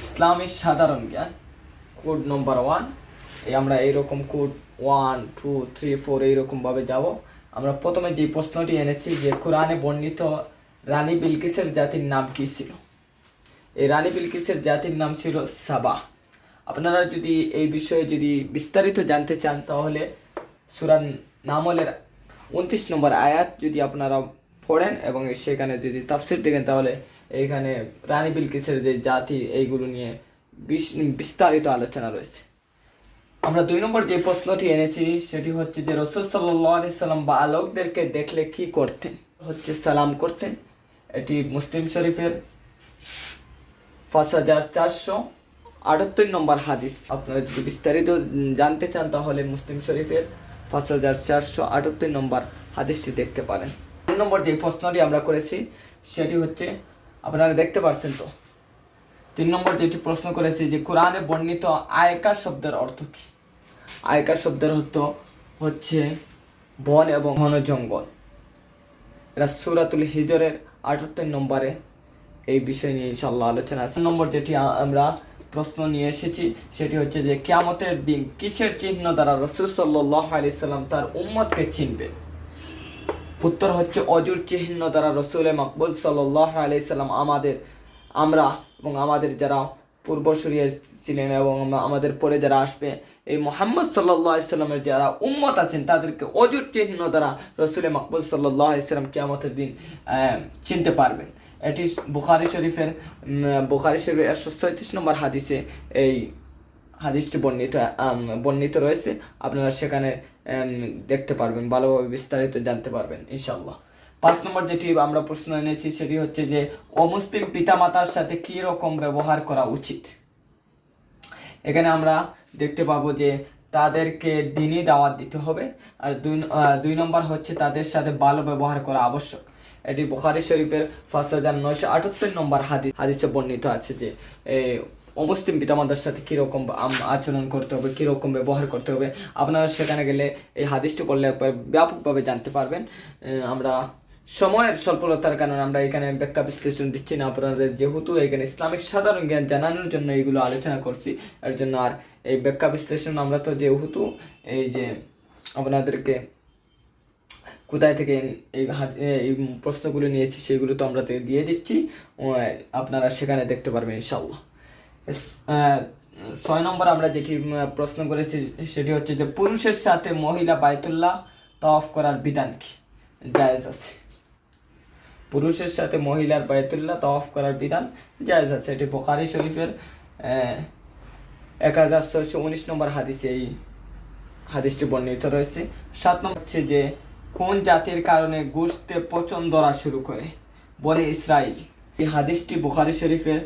ইসলামের সাধারণ জ্ঞান কোড নম্বর ওয়ান এই আমরা এইরকম code one two three four এইরকমভাবে যাব। আমরা প্রথমে যে প্রশ্নটি এনেছি যে কোরআনে বর্ণিত রানী বিলকিসের জাতির নাম কী ছিল? এই রানী বিলকিসের জাতির নাম ছিল সাবা। আপনারা যদি এই বিষয়ে যদি বিস্তারিত জানতে চান, তাহলে সুরান নামলের উনত্রিশ নম্বর আয়াত যদি আপনারা পড়েন এবং সেখানে যদি তাফসির দেখেন, তাহলে এইখানে রানী বিলকিসের যে জাতি, এইগুলো নিয়ে বিস- বিস্তারিত আলোচনা রয়েছে। আমরা দুই নম্বর যে প্রশ্নটি এনেছি, সেটি হচ্ছে যে রসুল সাল্লাহ সাল্লাম বালকদেরকে দেখলে কি করতেন? হচ্ছে সালাম করতেন। এটি মুসলিম শরীফের পাঁচ হাজার চারশো আটাত্তর নম্বর হাদিস। আপনারা যদি বিস্তারিত জানতে চান, তাহলে মুসলিম শরীফের পাঁচ হাজার চারশো আটাত্তর নম্বর হাদিসটি দেখতে পারেন। তিন নম্বর যে প্রশ্নটি আমরা করেছি, সেটি হচ্ছে আপনারা দেখতে পাচ্ছেন তো। তিন নম্বর যেটি প্রশ্ন করেছি যে, কোরআনে বর্ণিত আয়কা শব্দের অর্থ কী? আয়কা শব্দের অর্থ হচ্ছে বন এবং ঘন জঙ্গল। এরা সুরাতুল হিজরের আটাত্তর নম্বরে এই বিষয় নিয়ে ইনশাল্লাহ আলোচনা আছে। নম্বর যেটি আমরা প্রশ্ন নিয়ে এসেছি, সেটি হচ্ছে যে, কিয়ামতের দিন কিসের চিহ্ন দ্বারা রসুল সাল্লাহ আলি সাল্লাম তার উম্মতকে চিনবে? উত্তর হচ্ছে অজুর চিহ্ন দ্বারা রসুল মকবুল সাল্লাহ আলাইসাল্লাম আমাদের, আমরা এবং আমাদের যারা পূর্বসূরি ছিলেন এবং আমাদের পরে যারা আসবে, এই মোহাম্মদ সাল্লাহ ইসলামের যারা উম্মত আছেন, তাদেরকে অজুর চিহ্ন দ্বারা রসুল মকবুল সাল্লাহ ইসলাম কিয়ামতের দিন চিনতে পারবেন। এটি বুখারি শরীফের বুখারি শরীফের একশো ছয়ত্রিশ নম্বর হাদিসে এই হাদিসটি বর্ণিত বর্ণিত রয়েছে। আপনারা সেখানে দেখতে পারবেন, ভালোভাবে বিস্তারিত জানতে পারবেন ইনশাল্লাহ পাঁচ নম্বর যেটি আমরা প্রশ্ন এনেছি, সেটি হচ্ছে যে, অমুসলিম পিতামাতার সাথে কী রকম ব্যবহার করা উচিত? এখানে আমরা দেখতে পাবো যে, তাদেরকে দিনই দাওয়াত দিতে হবে, আর দুই নম্বর হচ্ছে তাদের সাথে ভালো ব্যবহার করা আবশ্যক। এটি বুখারি শরীফের পাঁচ হাজার নয়শো আটাত্তর নম্বর হাদিস, হাদিসে বর্ণিত আছে যে অমুসলিম পিতামাতার সাথে কীরকম আচরণ করতে হবে, কীরকম ব্যবহার করতে হবে, আপনারা সেখানে গেলে এই হাদিসটি পড়লে ব্যাপকভাবে জানতে পারবেন। আমরা সময়ের স্বল্পতার কারণে আমরা এখানে ব্যাখ্যা বিশ্লেষণ দিচ্ছি না, আপনাদের যেহেতু এখানে ইসলামিক সাধারণ জ্ঞান জানানোর জন্য এইগুলো আলোচনা করছি, এর জন্য আর এই ব্যাখ্যা বিশ্লেষণ আমরা তো যেহেতু এই যে আপনাদেরকে কোথায় থেকে এই এই প্রশ্নগুলো নিয়েছি, সেগুলো তো আমরা দিয়ে দিচ্ছি আপনারা সেখানে দেখতে পারবেন ইনশাল্লাহ ছয় নম্বর আমরা যেটি প্রশ্ন করেছি, সেটি হচ্ছে যে, পুরুষের সাথে মহিলা বায়তুল্লাহ তওয়াফ করার বিধান কি? জায়েজ আছে। পুরুষের সাথে মহিলার বায়তুল্লাহ তওয়াফ করার বিধান জায়েজ আছে। এটি বোখারি শরীফের এক হাজার ছয়শো উনিশ নম্বর হাদিসে এই হাদিসটি বর্ণিত রয়েছে। সাত নম্বর হচ্ছে যে, কোন জাতির কারণে গোশতে পচন ধরা শুরু করে? বলে ইসরায়েল এই হাদিসটি বুখারি শরীফের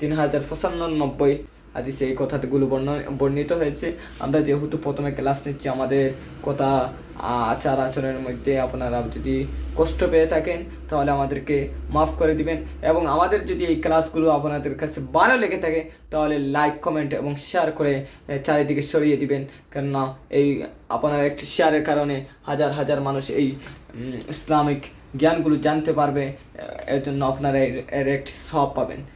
তিন হাজার পঁচানব্বই হাদিসে এই কথাগুলো বর্ণ- বর্ণিত হয়েছে। আমরা যেহেতু প্রথমে ক্লাস নিচ্ছি, আমাদের কথা আচার আচরণের মধ্যে আপনারা যদি কষ্ট পেয়ে থাকেন, তাহলে আমাদেরকে মাফ করে দিবেন। এবং আমাদের যদি এই ক্লাসগুলো আপনাদের কাছে ভালো লেগে থাকে, তাহলে লাইক কমেন্ট এবং শেয়ার করে চারিদিকে সরিয়ে দিবেন। কেননা এই আপনার একটি শেয়ারের কারণে হাজার হাজার মানুষ এই ইসলামিক জ্ঞানগুলো জানতে পারবে এর জন্য আপনারা এর একটি সব পাবেন।